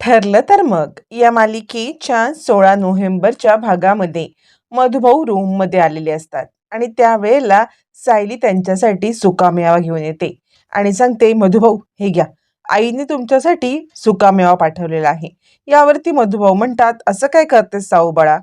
ठरलं तर मग. या मालिकेच्या सोळा नोव्हेंबरच्या भागामध्ये मधुभाऊ रूममध्ये आलेले असतात आणि त्यावेळेला सायली त्यांच्यासाठी सुकामेवा घेऊन येते आणि सांगते मधुभाऊ हे घ्या. आईने तुमच्यासाठी सुकामेवा पाठवलेला आहे. यावरती मधुभाऊ म्हणतात असं काय करतेस साऊबाळा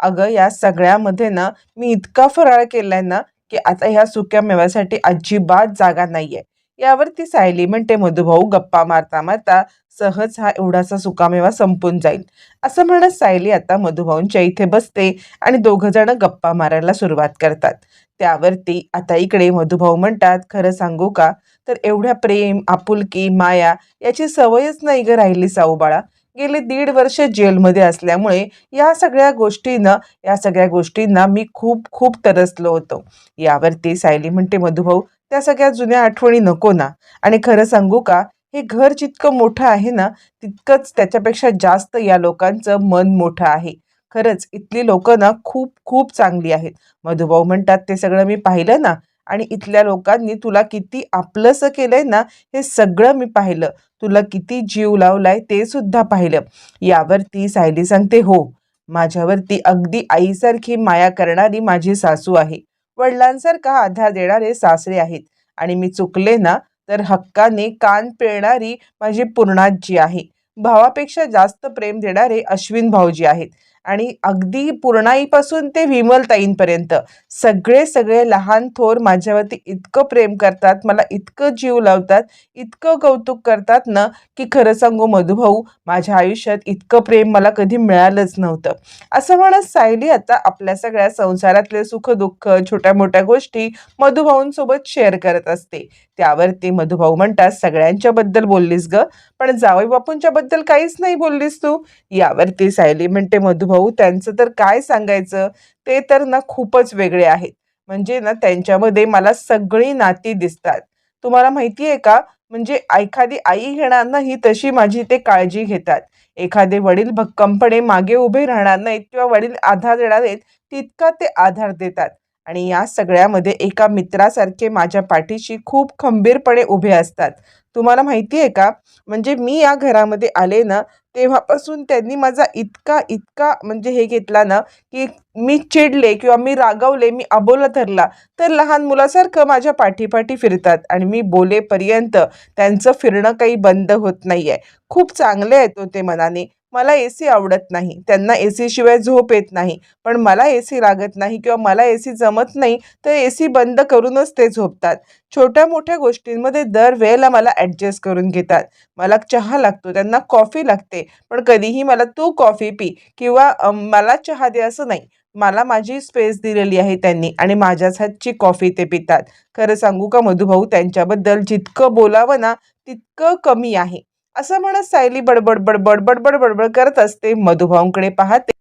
अगं या सगळ्यामध्ये ना मी इतका फराळ केलाय ना की आता ह्या सुक्या मेव्यासाठी अजिबात जागा नाहीये. यावरती सायली म्हणते मधुभाऊ गप्पा मारता मारता सहज हा एवढासा सुकामेवा संपून जाईल. असं म्हणत सायली आता मधुभाऊंच्या इथे बसते आणि दोघं जण गप्पा मारायला सुरुवात करतात. त्यावरती आता इकडे मधुभाऊ म्हणतात खरं सांगू का? तर एवढ्या प्रेम आपुलकी माया याची सवयच नाही ग राहिली साऊबाळा गेले दीड वर्ष जेलमध्ये असल्यामुळे या सगळ्या गोष्टीनं या सगळ्या गोष्टींना मी खूप खूप तरसलो होतो. यावरती सायली म्हणते मधुभाऊ त्या सगळ्या जुन्या आठवणी नको ना. आणि खरं सांगू का हे घर जितकं मोठं आहे ना तितकंच त्याच्यापेक्षा जास्त या लोकांचं मन मोठं आहे. खरंच इथली लोक ना खूप खूप चांगली आहेत. मधुभाऊ म्हणतात ते सगळं मी पाहिलं ना आणि इथल्या लोकांनी तुला किती आपलंसं केलंय ना हे सगळं मी पाहिलं. तुला किती जीव लावलाय ते सुद्धा पाहिलं. यावरती सायली सांगते हो माझ्यावरती अगदी आईसारखी माया करणारी माझी सासू आहे. वडिलांसारखा आधार देणारे सासरे आहेत. आणि मी चुकले ना तर हक्काने कान पिळणारी माझी पूर्णाजी आहे. भावापेक्षा जास्त प्रेम देणारे अश्विन भाऊजी आहेत. आणि अगदी पूर्णाईपासून ते विमलताईंपर्यंत. सगळे सगळे लहान थोर माझ्यावरती इतकं प्रेम करतात मला इतकं जीव लावतात इतकं कौतुक करतात ना की खरं सांगू मधुभाऊ माझ्या आयुष्यात इतकं प्रेम मला कधी मिळालंच नव्हतं. असं म्हणत सायली आता आपल्या सगळ्या संसारातले सुखदुःख छोट्या मोठ्या गोष्टी मधुभाऊंसोबत शेअर करत असते. त्यावरती मधुभाऊ म्हणतात सगळ्यांच्या बद्दल बोललीस ग पण जावई बापूंच्या बद्दल काहीच नाही बोललीस तू. यावरती सायली म्हणते मधु भाऊ त्यांचं तर काय सांगायचं? ते तर ना खूपच वेगळे आहेत. म्हणजे ना त्यांच्यामध्ये मला सगळी नाती दिसतात. तुम्हाला माहिती आहे का? म्हणजे एखादी आई घेणार नाही तशी माझी ते काळजी घेतात. एखादे वडील भक्कमपणे मागे उभे राहणार नाहीत किंवा वडील आधार देणार आहेत तितका ते आधार देतात. आणि या सगळ्यामध्ये एका मित्रासारखे माझ्या पाठीशी खूप खंबीरपणे उभे असतात. तुम्हाला माहिती आहे का? म्हणजे मी या घरामध्ये आले ना तेव्हापासून त्यांनी माझा इतका इतका म्हणजे हे घेतला ना की मी चिडले किंवा मी रागवले मी अबोला धरला तर लहान मुलासारखं माझ्या पाठीपाठी फिरतात आणि मी बोलेपर्यंत त्यांचं फिरणं काही बंद होत नाही आहे खूप चांगले आहेत हो ते मनाने. मला ए सी आवडत नाही. त्यांना ए सीशिवाय झोप येत नाही. पण मला ए सी लागत नाही किंवा मला ए सी जमत नाही तर ए सी बंद करूनच ते झोपतात. छोट्या मोठ्या गोष्टींमध्ये दर वेळेला मला ॲडजस्ट करून घेतात. मला चहा लागतो त्यांना कॉफी लागते. पण कधीही मला तू कॉफी पी किंवा मला चहा दे असं नाही. मला माझी स्पेस दिलेली आहे त्यांनी आणि माझ्याच हातची कॉफी ते पितात. खरं सांगू का मधुभाऊ त्यांच्याबद्दल जितकं बोलावं ना तितकं कमी आहे. असं म्हणत सायली बडबड बडबड बडबड बडबड करत असते. मधुभाऊंकडे पाहते.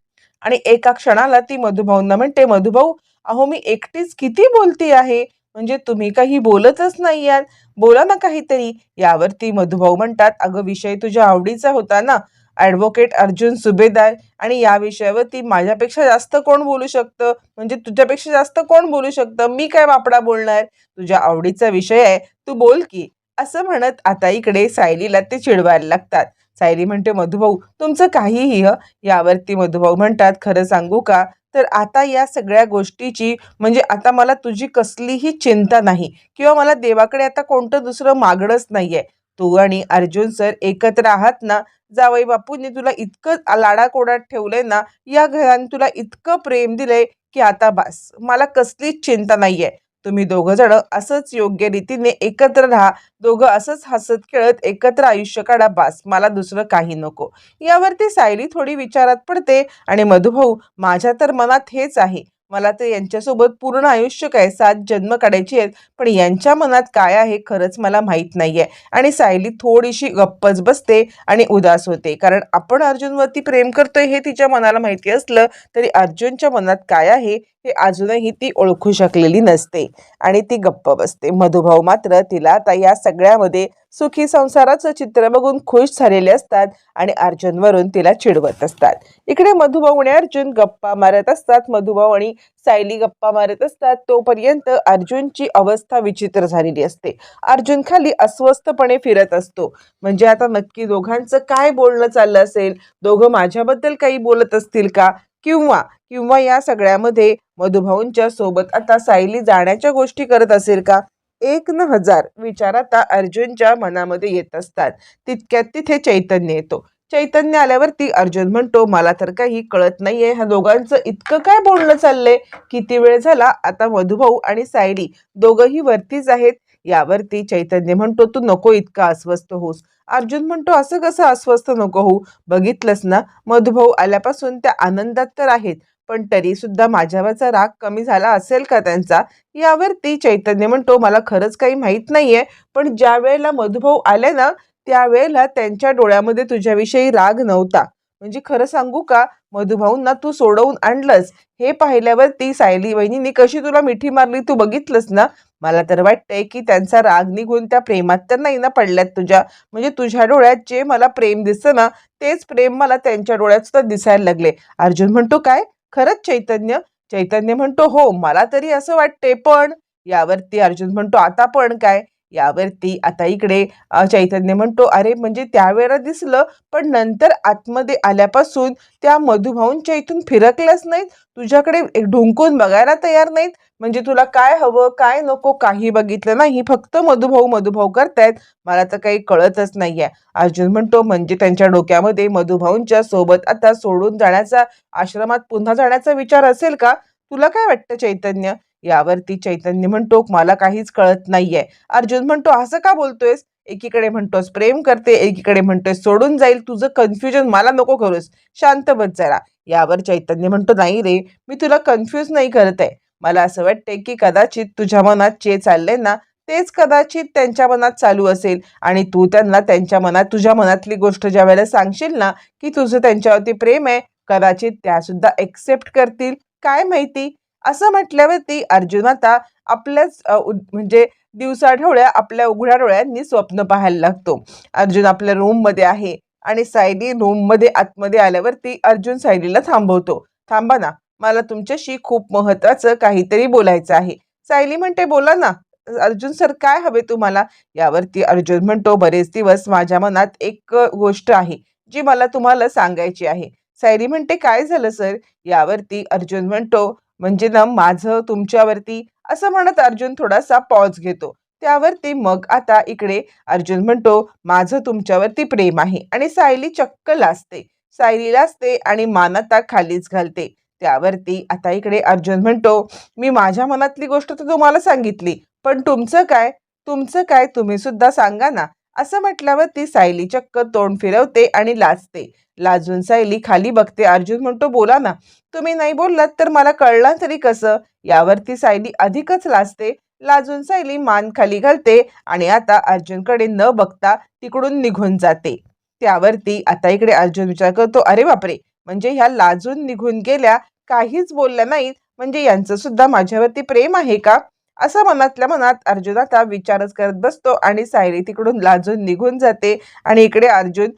आणि एका क्षणाला ती मधुभाऊंना म्हणते मधुभाऊ अहो मी एकटीच किती बोलती आहे? म्हणजे तुम्ही काही बोलतच नाही यात बोला ना काहीतरी. यावरती मधुभाऊ म्हणतात अगं विषय तुझ्या आवडीचा होता ना. ॲडव्होकेट अर्जुन सुभेदार. आणि या विषयावरती माझ्यापेक्षा जास्त कोण बोलू शकतं? म्हणजे तुझ्यापेक्षा जास्त कोण बोलू शकतं? मी काय बापडा बोलणार? तुझ्या आवडीचा विषय आहे. तू बोल की. असं म्हणत आता इकडे सायलीला ते चिडवायला लागतात. सायली म्हणते मधुभाऊ तुमचं काहीही ह यावरती मधुभाऊ म्हणतात खरं सांगू का? तर आता या सगळ्या गोष्टीची म्हणजे आता मला तुझी कसलीही चिंता नाही किंवा मला देवाकडे आता कोणतं दुसरं मागणंच नाहीये. तू आणि अर्जुन सर एकत्र आहात ना जावई बापूंनी तुला इतकं लाडाकोडात ठेवलंय ना या घराने तुला इतकं प्रेम दिलंय की आता बास मला कसलीच चिंता नाहीये. तुम्ही दोघं जण असंच योग्य रीतीने एकत्र राहा. दोघं असंच हसत खेळत एकत्र आयुष्य काढा. बास मला दुसरं काही नको. यावरती सायली थोडी विचारात पडते आणि मधुभाऊ माझ्या तर मनात हेच आहे. मला तर यांच्यासोबत पूर्ण आयुष्य काय? सात जन्म काढायची आहेत. पण यांच्या मनात काय आहे खरंच मला माहीत नाही आहे आणि सायली थोडीशी गप्पच बसते आणि उदास होते. कारण आपण अर्जुनवरती प्रेम करतोय हे तिच्या मनाला माहिती असलं तरी अर्जुनच्या मनात काय आहे? हे अजूनही ती ओळखू शकलेली नसते आणि ती गप्प बसते. मधुभाऊ मात्र तिला आता या सगळ्यामध्ये सुखी संसाराचं चित्र बघून खुश झालेले असतात आणि अर्जुनवरून तिला चिडवत असतात. इकडे मधुभाऊ आणि अर्जुन गप्पा मारत असतात. मधुभाऊ आणि सायली गप्पा मारत असतात. तोपर्यंत अर्जुनची अवस्था विचित्र झालेली असते. अर्जुन खाली अस्वस्थपणे फिरत असतो. म्हणजे आता नक्की दोघांचं काय बोलणं चाललं असेल? दोघं माझ्याबद्दल काही बोलत असतील का? किंवा किंवा या सगळ्यामध्ये मधुभाऊंच्या सोबत आता सायली जाण्याच्या गोष्टी करत असेल का? एक न हजार विचार आता अर्जुनच्या मनामध्ये येत असतात. तितक्यात तिथे चैतन्य येतो. चैतन्य आल्यावरती अर्जुन म्हणतो मला तर काही कळत नाहीये. ह्या दोघांचं इतकं काय बोलणं चाललंय? किती वेळ झाला आता मधुभाऊ आणि सायली दोघंही वरतीच आहेत? यावरती चैतन्य म्हणतो तू नको इतका अस्वस्थ होस अर्जुन म्हणतो असं कसं अस्वस्थ नको होऊ? बघितलंस ना मधुभाऊ आल्यापासून त्या आनंदात तर आहेत पण तरी सुद्धा माझ्यावरचा राग कमी झाला असेल का त्यांचा? यावरती चैतन्य म्हणतो मला खरंच काही माहीत नाहीये पण ज्या वेळेला मधुभाऊ आले ना त्यावेळेला त्यांच्या डोळ्यामध्ये तुझ्याविषयी राग नव्हता. म्हणजे खरं सांगू का मधुभाऊंना तू सोडवून आणलंस हे पाहिल्यावर ती सायली वहिनीने कशी तुला मिठी मारली तू बघितलंस ना? मला तर वाटतंय की त्यांचा राग निघून त्या प्रेमात तर नाही ना पडल्यात तुझ्या. म्हणजे तुझ्या डोळ्यात जे मला प्रेम दिसतं ना तेच प्रेम मला त्यांच्या डोळ्यात सुद्धा दिसायला लागले. अर्जुन म्हणतो काय? खरंच चैतन्य? चैतन्य म्हणतो हो मला तरी असं वाटते पण. यावरती अर्जुन म्हणतो आता पण काय? यावरती आता इकडे चैतन्य म्हणतो अरे म्हणजे त्यावेळेला दिसलं पण नंतर आतमध्ये आल्यापासून त्या मधुभाऊंच्या इथून फिरकल्याच नाहीत. तुझ्याकडे एक ढुंकून बघायला तयार नाहीत. म्हणजे तुला काय हवं काय नको काही बघितलं नाही. फक्त मधुभाऊ मधुभाऊ करतायत. मला तर काही कळतच नाहीये. अर्जुन म्हणतो म्हणजे त्यांच्या डोक्यामध्ये मधुभाऊंच्या सोबत आता सोडून जाण्याचा आश्रमात पुन्हा जाण्याचा विचार असेल का? तुला काय वाटतं चैतन्य? यावरती चैतन्य म्हणतो मला काहीच कळत नाहीये. अर्जुन म्हणतो असं का बोलतोयस? एकीकडे म्हणतोस प्रेम करते. एकीकडे म्हणतोय सोडून जाईल तुझं कन्फ्युजन मला नको करूस. शांत बस जरा. यावर चैतन्य म्हणतो नाही रे मी तुला कन्फ्यूज नाही करत. आहे मला असं वाटतंय की कदाचित तुझ्या मनात जे चाललंय ना तेच कदाचित त्यांच्या मनात चालू असेल. आणि तू त्यांना त्यांच्या मनात तुझ्या मनातली गोष्ट ज्या वेळेला सांगशील ना की तुझं त्यांच्यावरती प्रेम आहे कदाचित त्या सुद्धा एक्सेप्ट करतील. काय माहिती? असं म्हटल्यावरती अर्जुन आता आपल्याच उद- म्हणजे दिवसाढवळ्या आपल्या उघड्या डोळ्यांनी स्वप्न पाहायला लागतो. अर्जुन आपल्या रूममध्ये आहे आणि सायली रूममध्ये आतमध्ये आल्यावरती अर्जुन सायलीला थांबवतो. थांबा ना मला तुमच्याशी खूप महत्वाचं काहीतरी बोलायचं आहे. सायली म्हणते बोला ना अर्जुन सर काय हवे तुम्हाला? यावरती अर्जुन म्हणतो बरेच दिवस माझ्या मनात एक गोष्ट आहे जी मला तुम्हाला सांगायची आहे. सायली म्हणते काय झालं सर? यावरती अर्जुन म्हणतो म्हणजे ना माझं तुमच्यावरती असं म्हणत अर्जुन थोडासा पॉज घेतो. त्यावरती मग आता इकडे अर्जुन म्हणतो माझं तुमच्यावरती प्रेम आहे. आणि सायली चक्क असते सायली असते आणि मानता खालीच घालते. त्यावरती आता इकडे अर्जुन म्हणतो मी माझ्या मनातली गोष्ट तर तुम्हाला सांगितली पण तुमचं काय? तुमचं काय तुम्ही सुद्धा सांगा ना. असं म्हटल्यावर ती सायली चक्क तोंड फिरवते आणि लाजते. लाजून सायली खाली बघते. अर्जुन म्हणतो बोला ना तुम्ही नाही बोललात तर मला कळला तरी कसं? यावरती सायली अधिकच लाजते. लाजून सायली मान खाली घालते आणि आता अर्जुनकडे न बघता तिकडून निघून जाते. त्यावरती आता इकडे अर्जुन विचार करतो अरे बापरे! म्हणजे ह्या लाजून निघून गेल्या काहीच बोलल्या नाहीत. म्हणजे यांचं सुद्धा माझ्यावरती प्रेम आहे का? असं मनातल्या मनात अर्जुन आता विचारच करत बसतो आणि सायली तिकडून लाजून निघून जाते आणि इकडे अर्जुन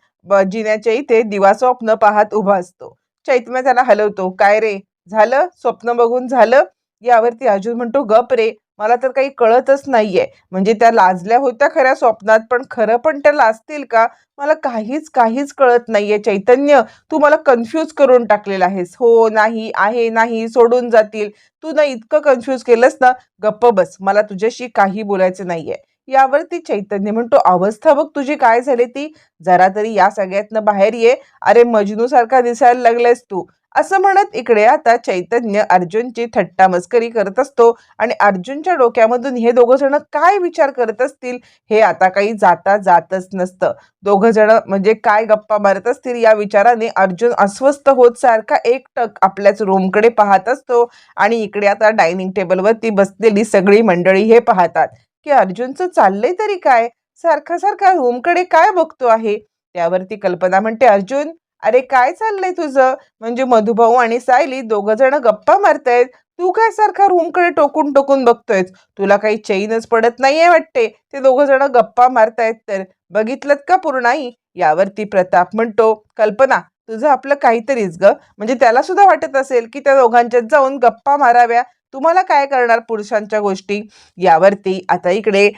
जिन्याच्या इथे दिवा स्वप्न पाहत उभा असतो. चैतन्य त्याला हलवतो काय रे? झालं? स्वप्न बघून झालं? यावरती अर्जुन म्हणतो गप रे. मला तर काही कळतच नाहीये. म्हणजे त्या लाजल्या होत्या खऱ्या स्वप्नात पण खरं पण त्या लाजतील का? मला काहीच काहीच कळत नाहीये. चैतन्य तू मला कन्फ्यूज करून टाकलेला आहेस. हो नाही आहे नाही सोडून जातील. तू ना इतकं कन्फ्यूज केलंस ना गप्प बस. मला तुझ्याशी काही बोलायचं नाहीये. यावरती चैतन्य म्हणतो अवस्था बघ तुझी काय झाली ती. जरा तरी या सगळ्यातनं बाहेर ये. अरे मजनू सारखा दिसायला लागलायस तू. असं म्हणत इकडे आता चैतन्य अर्जुनची थट्टा मस्करी करत असतो आणि अर्जुनच्या डोक्यामधून हे दोघं जण काय विचार करत असतील हे आता काही जाता जातच नसतं. दोघं जण म्हणजे काय गप्पा मारत असतील या विचाराने अर्जुन अस्वस्थ होत सारखा एकटक आपल्याच रूमकडे पाहत असतो आणि इकडे आता डायनिंग टेबलवरती बसलेली सगळी मंडळी हे पाहतात की अर्जुनचं चाललंय तरी काय? सारखा सारखा रूमकडे काय बघतो आहे? त्यावरती कल्पना म्हणते अर्जुन अरे काय चाललंय तुझं? म्हणजे मधुभाऊ आणि सायली दोघं जण गप्पा मारतायत. तू काय सारखा रूमकडे टोकून टोकून बघतोयस? तुला काही चैनच पडत नाहीये वाटते? ते दोघं जण गप्पा मारतायत तर. बघितलं का पूर्णाई? यावरती प्रताप म्हणतो कल्पना तुझं आपलं काहीतरीच ग. म्हणजे त्याला सुद्धा वाटत असेल की त्या दोघांच्यात जाऊन गप्पा माराव्या. तुम्हाला काय करणार पुरुषांच्या गोष्टी? यावरती आता इकडे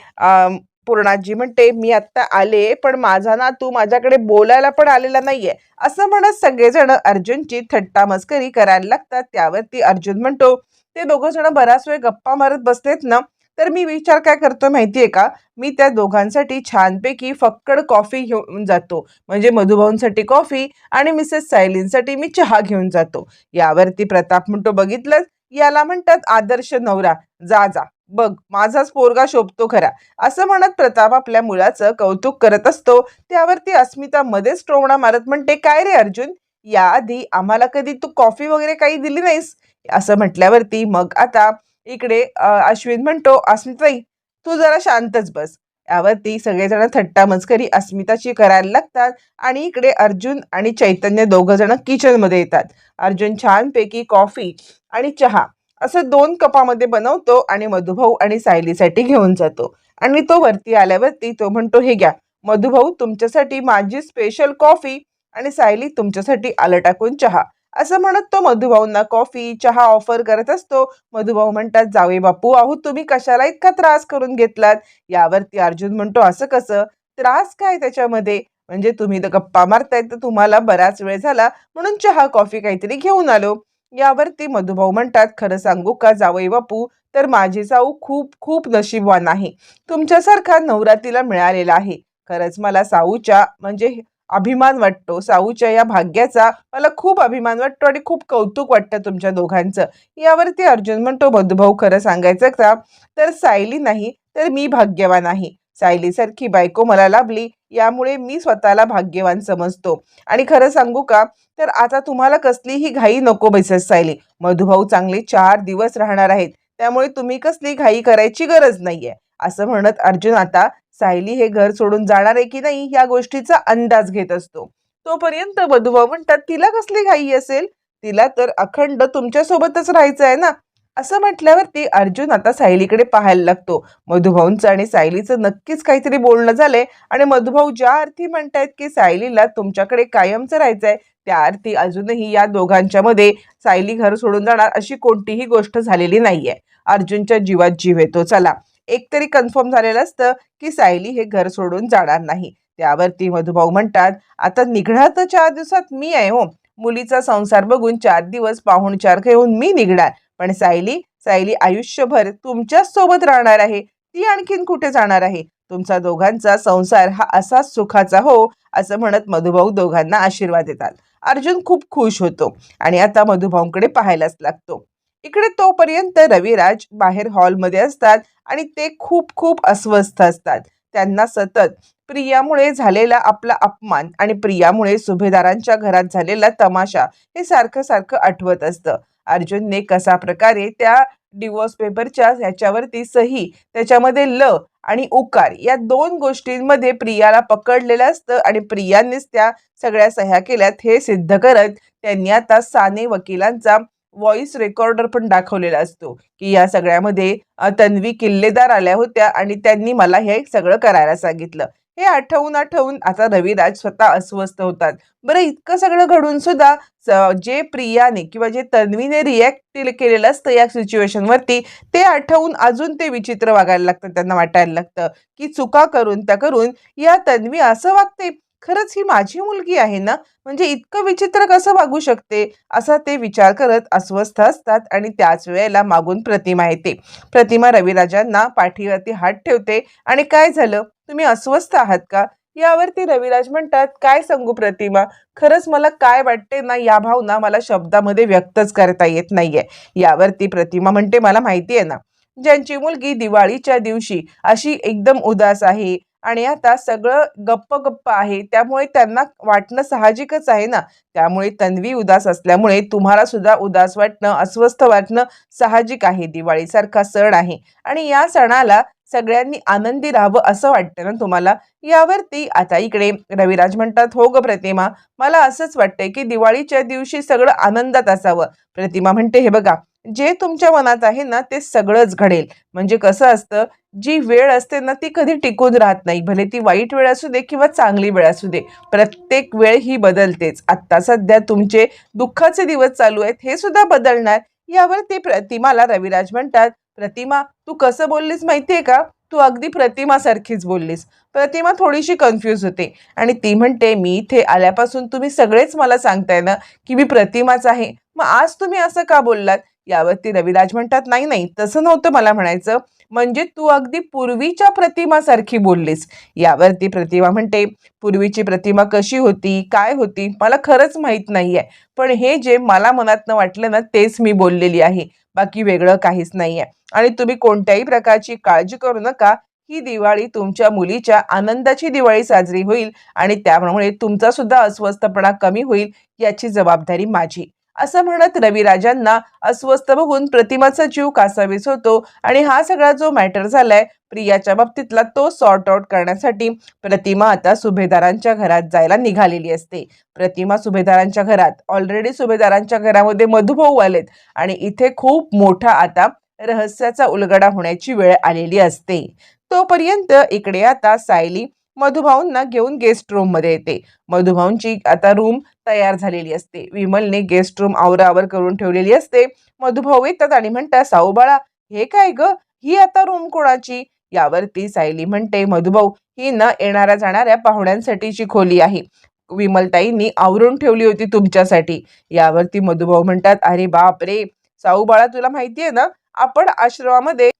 पूर्णाजी म्हणते मी आत्ता आले पण माझा ना तू माझ्याकडे बोलायला पण आलेला नाहीये. असं म्हणत सगळेजण अर्जुनची थट्टा मस्करी करायला लागतात. त्यावरती अर्जुन म्हणतो ते दोघं जण बराच वेळ गप्पा मारत बसलेत ना तर मी विचार काय करतो माहितीये का? मी त्या दोघांसाठी छानपैकी फक्कड कॉफी घेऊन जातो. म्हणजे मधुभाऊंसाठी कॉफी आणि मिसेस सायलींसाठी मी चहा घेऊन जातो. यावरती प्रताप म्हणतो बघितलं याला म्हणतात आदर्श नवरा. जा जा. बघ माझाच पोरगा शोभतो खरा. असं म्हणत प्रताप आपल्या मुलाचं कौतुक करत असतो. त्यावरती अस्मिता मध्येच टोमणा मारत म्हणते काय रे अर्जुन? याआधी आम्हाला कधी तू कॉफी वगैरे काही दिली नाहीस? असं म्हटल्यावरती मग आता इकडे अश्विन म्हणतो अस्मिताई तू जरा शांतच बस. यावरती सगळेजण थट्टा मस्करी अस्मिताची करायला लागतात आणि इकडे अर्जुन आणि चैतन्य दोघं जण किचनमध्ये येतात. अर्जुन छानपैकी कॉफी आणि चहा असं दोन कपामध्ये बनवतो आणि मधुभाऊ आणि सायलीसाठी घेऊन जातो. आणि तो वरती आल्यावरती तो म्हणतो हे घ्या मधुभाऊ तुमच्यासाठी माझी स्पेशल कॉफी आणि सायली तुमच्यासाठी आलं टाकून चहा. असं म्हणत तो मधुभाऊंना कॉफी चहा ऑफर करत असतो. मधुभाऊ म्हणतात जावे बापू आहो तुम्ही कशाला इतका त्रास करून घेतलात? यावरती अर्जुन म्हणतो असं कसं? त्रास काय त्याच्यामध्ये? म्हणजे तुम्ही तर गप्पा मारतायत तर तुम्हाला बराच वेळ झाला म्हणून चहा कॉफी काहीतरी घेऊन आलो. यावरती मधुभाऊ म्हणतात खरं सांगू का जावई बापू? तर माझी जाऊ खूप खूप नशीबवान आहे. तुमच्यासारखा नवरातीला मिळालेला आहे. खरंच मला साऊच्या म्हणजे अभिमान वाटतो. साऊच्या या भाग्याचा मला खूप अभिमान वाटतो आणि खूप कौतुक वाटतं तुमच्या दोघांचं. यावरती अर्जुन म्हणतो मधुभाऊ खरं सांगायचं का? तर सायली नाही तर मी भाग्यवान आहे. सायलीसारखी बायको मला लाभली यामुळे मी स्वतःला भाग्यवान समजतो. आणि खरं सांगू का? तर आता तुम्हाला कसलीही घाई नको बैसस सायली. मधुभाऊ चांगले चार दिवस राहणार आहेत. त्यामुळे तुम्ही कसली घाई करायची गरज नाहीये. असं म्हणत अर्जुन आता सायली हे घर सोडून जाणार आहे की नाही या गोष्टीचा अंदाज घेत असतो. तोपर्यंत मधुभाऊ म्हणतात तिला कसली घाई असेल? तिला तर अखंड तुमच्यासोबतच राहायचं आहे ना? असं म्हटल्यावरती अर्जुन आता सायलीकडे पाहायला लागतो. मधुभाऊंचं आणि सायलीचं नक्कीच काहीतरी बोलणं झालंय आणि मधुभाऊ ज्या अर्थी म्हणतायत की सायलीला तुमच्याकडे कायमचं राहायचंय त्या अर्थी अजूनही या दोघांच्या मध्ये सायली घर सोडून जाणार अशी कोणतीही गोष्ट झालेली नाहीये. अर्जुनच्या जीवात जीव येतो. चला एक तरी कन्फर्म झालेलं असतं की सायली हे घर सोडून जाणार नाही. त्यावरती मधुभाऊ म्हणतात आता निघणार तर चार दिवसात मी आहे हो. मुलीचा संसार बघून चार दिवस पाहुणचार घेऊन मी निघणार. पण सायली सायली आयुष्यभर तुमच्याच सोबत राहणार आहे. ती आणखीन कुठे जाणार आहे? तुमचा दोघांचा संसार हा असाच सुखाचा हो असं म्हणत मधुभाऊ दोघांना आशीर्वाद देतात. अर्जुन खूप खुश होतो आणि आता मधुभाऊंकडे पाहायलाच लागतो. इकडे तोपर्यंत रविराज बाहेर हॉलमध्ये असतात आणि ते खूप खूप अस्वस्थ असतात. त्यांना सतत प्रियामुळे झालेला आपला अपमान आणि प्रियामुळे सुभेदारांच्या घरात झालेला तमाशा हे सारखं सारखं आठवत असतं. अर्जुनने कसा प्रकारे त्या डिवोर्स पेपरच्या ह्याच्यावरती सही त्याच्यामध्ये ल आणि उकार या दोन गोष्टींमध्ये प्रियाला पकडलेलं असतं आणि प्रियानेच त्या सगळ्या सह्या केल्यात हे सिद्ध करत त्यांनी आता साने वकिलांचा व्हॉइस रेकॉर्डर पण दाखवलेला असतो की या सगळ्यामध्ये तन्वी किल्लेदार आल्या होत्या आणि त्यांनी मला हे सगळं करायला सांगितलं. हे आठवून आठवून आता रविराज स्वतः अस्वस्थ होतात. बरं इतकं सगळं घडून सुद्धा स- जे प्रियाने किंवा जे तन्वीने रिॲक्ट केलेलं असतं या सिच्युएशनवरती ते आठवून अजून ते विचित्र वागायला लागतं त्यांना वाटायला लागतं की चुका करून त्या करून या तन्वी असं वागते. खरंच ही माझी मुलगी आहे ना? म्हणजे इतकं विचित्र कसं वागू शकते? असा ते विचार करत अस्वस्थ असतात आणि त्याच वेळेला मागून प्रतिमा येते. प्रतिमा रविराजांना पाठीवरती हात ठेवते आणि काय झालं? तुम्ही अस्वस्थ आहात का? यावरती रविराज म्हणतात काय सांगू प्रतिमा? खरंच मला काय वाटते ना या भावना मला शब्दामध्ये व्यक्तच करता येत नाहीये. यावरती प्रतिमा म्हणते मला माहिती आहे ना ज्यांची मुलगी दिवाळीच्या दिवशी अशी एकदम उदास आहे आणि आता सगळं गप्प गप्प आहे त्यामुळे त्यांना वाटणं साहजिकच आहे ना. त्यामुळे तन्वी उदास असल्यामुळे तुम्हाला सुद्धा उदास वाटणं अस्वस्थ वाटणं साहजिक आहे. दिवाळीसारखा सण आहे आणि या सणाला सगळ्यांनी आनंदी राहावं असं वाटतं ना तुम्हाला? यावरती आता इकडे रविराज म्हणतात हो ग प्रतिमा मला असंच वाटतंय की दिवाळीच्या दिवशी सगळं आनंदात असावं. प्रतिमा म्हणते हे बघा जे तुमच्या मनात आहे ना ते सगळंच घडेल. म्हणजे कसं असतं जी वेळ असते ना ती कधी टिकून राहत नाही. भले ती वाईट वेळ असू दे किंवा चांगली वेळ असू दे प्रत्येक वेळ ही बदलतेच. आत्ता सध्या तुमचे दुःखाचे दिवस चालू आहेत हे सुद्धा बदलणार. यावर ते प्रतिमाला रविराज म्हणतात प्रतिमा तू कसं बोललीस माहितीये का? तू अगदी प्रतिमासारखीच बोललीस. प्रतिमा थोडीशी कन्फ्यूज होते. आणि ती म्हणते मी इथे आल्यापासून तुम्ही सगळेच मला सांगताय ना की मी प्रतिमाच आहे. मग आज तुम्ही असं का बोललात? यावरती रविराज म्हणतात नाही नाही तसं नव्हतं मला म्हणायचं. म्हणजे तू अगदी पूर्वीच्या प्रतिमासारखी बोललीस. यावरती प्रतिमा म्हणते पूर्वीची प्रतिमा कशी होती? काय होती? मला खरंच माहीत नाही आहे पण हे जे मला मनातनं वाटलं ना तेच मी बोललेली आहे. बाकी वेगळं काहीच नाहीये. आणि तुम्ही कोणत्याही प्रकारची काळजी करू नका. ही दिवाळी तुमच्या मुलीच्या आनंदाची दिवाळी साजरी होईल आणि त्यामुळे तुमचा सुद्धा अस्वस्थपणा कमी होईल याची जबाबदारी माझी. असं म्हणत रविराजांना अस्वस्थ बघून प्रतिमाचा जीव कासावीस होतो आणि हा सगळा जो मॅटर झालाय प्रियाच्या बाबतीतला तो सॉर्ट आउट करण्यासाठी प्रतिमा आता सुभेदारांच्या घरात जायला निघालेली असते. प्रतिमा सुभेदारांच्या घरात ऑलरेडी सुभेदारांच्या घरामध्ये मधुभाऊ आलेत आणि इथे खूप मोठा आता रहस्याचा उलगडा होण्याची वेळ आलेली असते. तोपर्यंत इकडे आता सायली मधुभाऊंना घेऊन गेस्ट रूममध्ये येते. मधुभाऊंची आता रूम तयार झालेली असते. विमलने गेस्ट रूम आवरावर करून ठेवलेली असते. मधुभाऊ येतात आणि म्हणतात साऊ बाळा हे काय ग? ही आता रूम कोणाची? यावरती सायली म्हणते मधुभाऊ ही न येणाऱ्या जाणाऱ्या पाहुण्यांसाठीची खोली आहे. विमलताईंनी आवरून ठेवली होती तुमच्यासाठी. यावरती मधुभाऊ म्हणतात अरे बाप रे साऊ बाळा तुला माहितीये ना आपण आश्रमामध्ये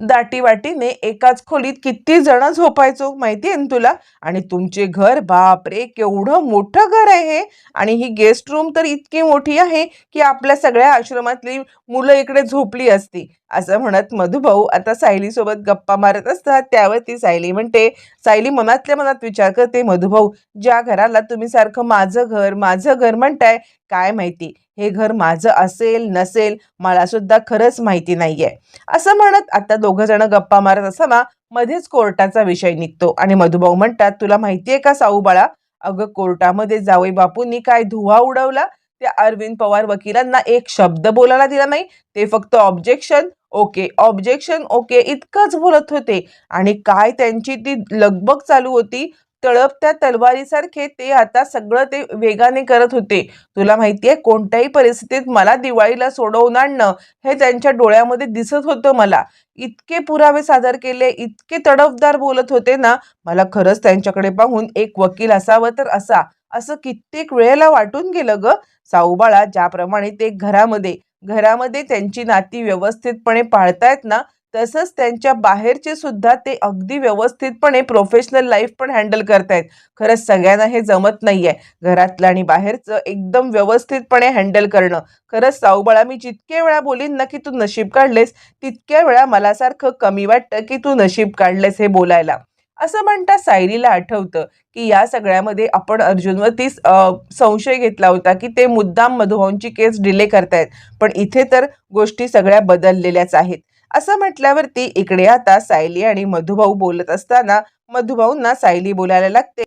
दाटीवाटीने एकाच खोलीत किती जण झोपायचो माहिती आहे ना तुला? आणि तुमचे घर बाप रे केवढं मोठं घर आहे हे. आणि ही गेस्ट रूम तर इतकी मोठी आहे की आपल्या सगळ्या आश्रमातली मुलं इकडे झोपली असती. असं म्हणत मधुभाऊ आता सायलीसोबत गप्पा मारत असतात. त्यावर ती सायली म्हणते सायली मनातल्या मनात विचार करते मधुभाऊ. ज्या घराला तुम्ही सारखं माझं घर माझं घर म्हणताय काय माहिती? हे घर माझं असेल नसेल मला सुद्धा खरंच माहिती नाहीये. असं म्हणत आता दोघं जण गप्पा मारत असताना मध्येच कोर्टाचा विषय निघतो आणि मधुभाऊ म्हणतात तुला माहितीये का साऊ बाळा? अगं कोर्टामध्ये जावई बापूंनी काय धुवा उडवला? त्या अरविंद पवार वकिलांना एक शब्द बोलायला दिला नाही. ते फक्त ऑब्जेक्शन ओके ऑब्जेक्शन ओके इतकंच बोलत होते. आणि काय त्यांची ती लगबग चालू होती? तळपत्या तलवारीसारखे ते आता सगळं ते वेगाने करत होते. तुला माहितीये कोणत्याही परिस्थितीत मला दिवाळीला सोडवून आणणं हे त्यांच्या डोळ्यामध्ये दिसत होतं मला. इतके पुरावे सादर केले इतके तडफदार बोलत होते ना मला खरंच त्यांच्याकडे पाहून एक वकील असावं तर असा. असं कित्येक वेळेला वाटून गेलं ग. साऊबाळा ज्याप्रमाणे ते घरामध्ये घरामध्ये त्यांची नाती व्यवस्थितपणे पाळतायत ना तसंच त्यांच्या बाहेरचे सुद्धा ते अगदी व्यवस्थितपणे प्रोफेशनल लाईफ पण हँडल करतायत. खरंच सगळ्यांना हे जमत नाहीये. घरातलं आणि बाहेरचं एकदम व्यवस्थितपणे हँडल करणं. खरंच साऊबाळा मी जितक्या वेळा बोलीन ना की तू नशीब काढलेस तितक्या वेळा मला सारखं कमी वाटतं की तू नशीब काढलेस हे बोलायला. असं म्हणता सायरीला आठवतं की या सगळ्यामध्ये आपण अर्जुनवरती संशय घेतला होता की ते मुद्दाम मधुभाऊंची केस डिले करतायत. पण इथे तर गोष्टी सगळ्या बदललेल्याच आहेत. असं म्हटल्यावरती इकडे आता सायली आणि मधुभाऊ बोलत असताना मधुभाऊंना सायली बोलायला लागते.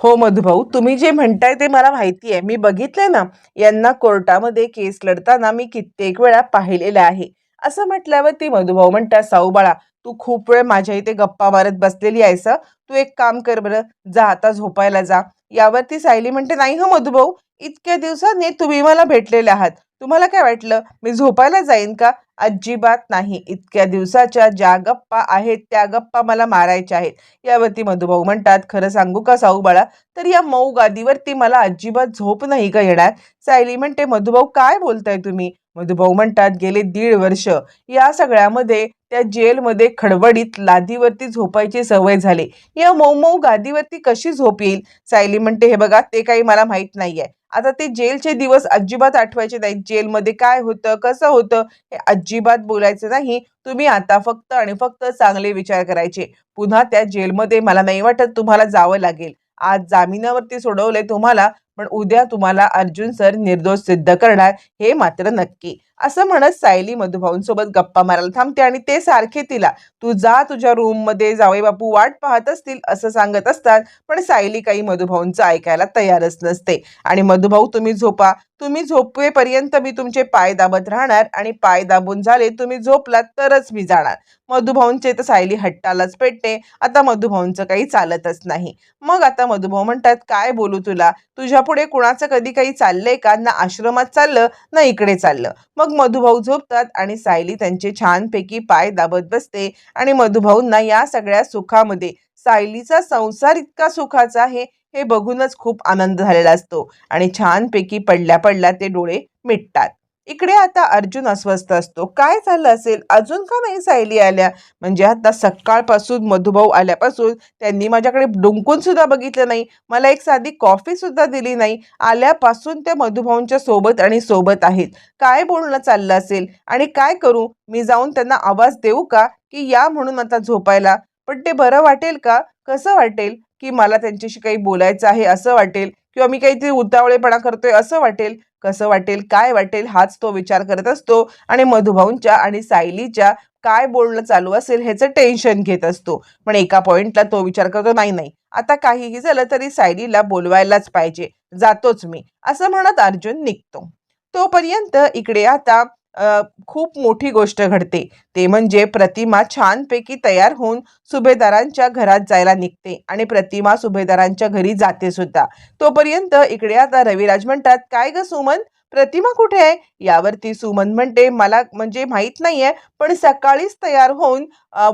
हो मधुभाऊ तुम्ही जे म्हणताय ते मला माहिती आहे मी बघितलंय ना यांना कोर्टामध्ये केस लढताना मी कित्येक वेळा पाहिलेलं आहे. असं म्हटल्यावरती मधुभाऊ म्हणतात साऊ बाळा तू खूप वेळ माझ्या इथे गप्पा मारत बसलेली आहेस तू एक काम कर बरं जा आता झोपायला जा. यावरती सायली म्हणते नाही हं मधुभाऊ इतक्या दिवसांनी तुम्ही मला भेटलेले आहात. तुम्हाला काय वाटलं? मी झोपायला जाईन का? अजिबात नाही. इतक्या दिवसाच्या ज्या गप्पा आहेत त्या गप्पा मला मारायच्या आहेत. यावरती मधुभाऊ म्हणतात खरं सांगू का साऊ बाळा? तर या मऊ गादीवरती मला अजिबात झोप नाही का येणार? सायली म्हणते मधुभाऊ काय बोलताय तुम्ही? मधुभाऊ म्हणतात गेले दीड वर्ष. या सगळ्यामध्ये त्या जेलमध्ये खडबडीत लादीवरती झोपायची सवय झाली. या मऊ मऊ गादीवरती कशी झोप येईल? सायली म्हणते हे बघा ते काही मला माहीत नाहीये. आता ते जेलचे दिवस अजिबात आठवायचे नाहीत. जेलमध्ये काय होतं? कसं होतं? हे अजिबात बोलायचं नाही. तुम्ही आता फक्त आणि फक्त चांगले विचार करायचे. पुन्हा त्या जेलमध्ये मला नाही वाटत तुम्हाला जावं लागेल. आज जामिनावरती सोडवले तुम्हाला पण उद्या तुम्हाला अर्जुन सर निर्दोष सिद्ध करणार हे मात्र नक्की. असं म्हणत सायली मधुभाऊंसोबत गप्पा मारायला थांबते आणि ते सारखे तिला. तू जा तुझ्या रूममध्ये जावई बापू वाट पाहत असतील असं सांगत असतात पण सायली काही मधुभाऊंचं ऐकायला तयारच नसते. आणि मधुभाऊ तुम्ही झोपा. तुम्ही झोपेपर्यंत मी तुमचे पाय दाबत राहणार आणि पाय दाबून झाले तुम्ही झोपलात तरच मी जाणार. मधुभाऊंचे तर सायली हट्टालाच पेटते आता मधुभाऊंचं काही चालतच नाही. मग आता मधुभाऊ म्हणतात काय बोलू तुला? तुझ्या पुढे कुणाचं कधी काही चाललंय का? ना आश्रमात चाललं ना इकडे चाललं. मग मधुभाऊ झोपतात आणि सायली त्यांचे छानपैकी पाय दाबत बसते आणि मधुभाऊंना या सगळ्या सुखामध्ये सायलीचा संसार इतका सुखाचा आहे हे बघूनच खूप आनंद झालेला असतो आणि छानपैकी पडल्या पडल्या ते डोळे मिटतात. इकडे आता अर्जुन अस्वस्थ असतो. काय झालं असेल? अजून का नाही सायली आल्या? म्हणजे आता सकाळपासून मधुभाऊ आल्यापासून त्यांनी माझ्याकडे डुंकून सुद्धा बघितलं नाही. मला एक साधी कॉफी सुद्धा दिली नाही. आल्यापासून त्या मधुभाऊंच्या सोबत आणि सोबत आहेत. काय बोलणं चाललं असेल? आणि काय करू? मी जाऊन त्यांना आवाज देऊ का? की या म्हणून आता झोपायला. पण ते बरं वाटेल का? कसं वाटेल? की मला त्यांच्याशी काही बोलायचं आहे असं वाटेल? किंवा मी काहीतरी उतावळेपणा करतोय असं वाटेल कसं वाटेल काय वाटेल हाच तो विचार करत असतो. आणि मधुभाऊंच्या आणि सायलीच्या काय बोलणं चालू असेल ह्याचं टेन्शन घेत असतो. पण एका पॉइंटला तो विचार करतो नाही नाही आता काहीही झालं तरी सायलीला बोलवायलाच पाहिजे जातोच मी असं म्हणत अर्जुन निघतो. तोपर्यंत इकडे आता खूप मोठी गोष्ट घडते. ते म्हणजे प्रतिमा छानपैकी तयार होऊन सुभेदारांच्या घरात जायला निघते आणि प्रतिमा सुभेदारांच्या घरी जाते सुद्धा. तोपर्यंत इकडे आता रविराज म्हणतात काय ग सुमन? प्रतिमा कुठे आहे? यावरती सुमन म्हणते मला म्हणजे माहीत नाहीये पण सकाळीच तयार होऊन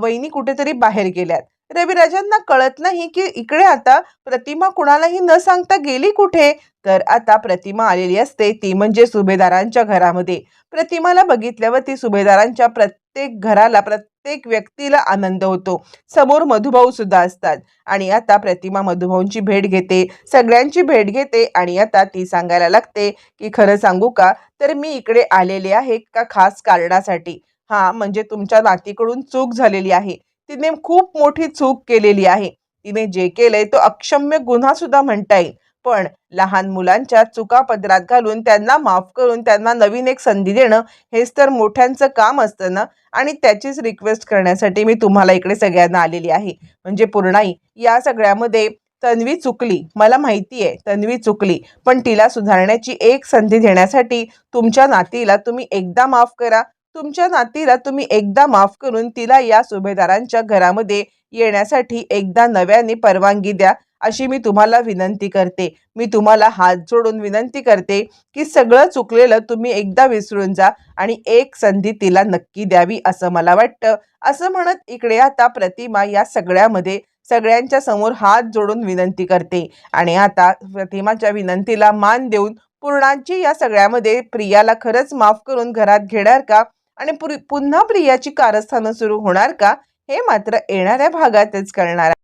वहिनी कुठेतरी बाहेर गेल्यात. रविराजांना कळत नाही की इकडे आता प्रतिमा कुणालाही न सांगता गेली कुठे? तर आता प्रतिमा आलेली असते. ती म्हणजे सुभेदारांच्या घरामध्ये. प्रतिमाला बघितल्यावर ती सुभेदारांच्या प्रत्येक घराला प्रत्येक व्यक्तीला आनंद होतो. समोर मधुभाऊ सुद्धा असतात. आणि आता प्रतिमा मधुभाऊंची भेट घेते. सगळ्यांची भेट घेते. आणि आता ती सांगायला लागते की खरं सांगू का? तर मी इकडे आलेले आहे का खास कारणासाठी? हा म्हणजे तुमच्या नातीकडून चूक झालेली आहे. तिने खूप मोठी चूक केलेली आहे. तिने जे केलंय तो अक्षम्य गुन्हा सुद्धा म्हणता येईल. पण लहान मुलांच्या चुका पदरात घालून त्यांना माफ करून त्यांना नवीन एक संधी देणं हेच तर मोठ्यांचं काम असतं ना? आणि त्याचीच रिक्वेस्ट करण्यासाठी मी तुम्हाला इकडे सगळ्यांना आलेली आहे. म्हणजे पूर्णाई या सगळ्यामध्ये तन्वी चुकली. मला माहिती आहे तन्वी चुकली. पण तिला सुधारण्याची एक संधी देण्यासाठी तुमच्या नातीला तुम्ही एकदा माफ करा. तुमच्या नातीला तुम्ही एकदा माफ करून तिला या सुभेदारांच्या घरामध्ये येण्यासाठी एकदा नव्याने परवानगी द्या अशी मी तुम्हाला विनंती करते. मी तुम्हाला हात जोडून विनंती करते की सगळं चुकलेलं तुम्ही एकदा विसरून जा आणि एक संधी तिला नक्की द्यावी असं मला वाटतं. असं म्हणत इकडे आता प्रतिमा या सगळ्यामध्ये सगळ्यांच्या समोर हात जोडून विनंती करते आणि आता प्रतिमाच्या विनंतीला मान देऊन पूर्णांची या सगळ्यामध्ये प्रियाला खरंच माफ करून घरात घेणार का? आणि पुरी- पुन्हा प्रियाची कारस्थानं सुरू होणार का हे मात्र येणाऱ्या भागातच कळणार आहे.